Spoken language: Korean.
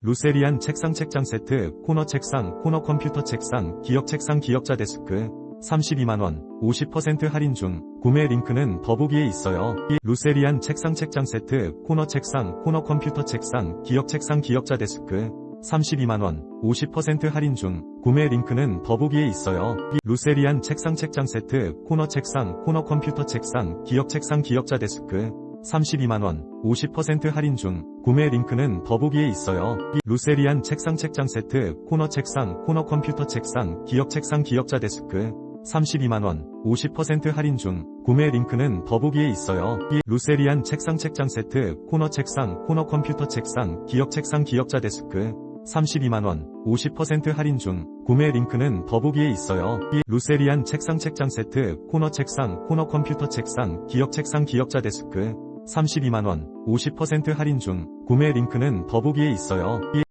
루세리안 책상 책장 세트, 코너 책상, 코너 컴퓨터 책상, 기역 책상 기역자 데스크, 32만원, 50% 할인 중, 구매 링크는 더보기에 있어요. 이 루세리안 책상 책장 세트, 코너 책상, 코너 컴퓨터 책상, 기역 책상 기역자 데스크, 32만원, 50% 할인 중, 구매 링크는 더보기에 있어요. 이 루세리안 책상 책장 세트, 코너 책상, 코너 컴퓨터 책상, 기역 책상 기역자 데스크, 32만원, 50% 할인 중, 구매 링크는 더보기에 있어요. 이 루세리안 책상 책장 세트, 코너 책상, 코너 컴퓨터 책상, 기역 책상 기역자 데스크, 32만원, 50% 할인 중, 구매 링크는 더보기에 있어요. 이 루세리안 책상 책장 세트, 코너 책상, 코너 컴퓨터 책상, 기역 책상 기역자 데스크, 32만원, 50% 할인 중, 구매 링크는 더보기에 있어요. 이 루세리안 책상 책장 세트, 코너 책상, 코너 컴퓨터 책상, 기역 책상 기역자 데스크, 32만원, 50% 할인 중, 구매 링크는 더보기에 있어요. 이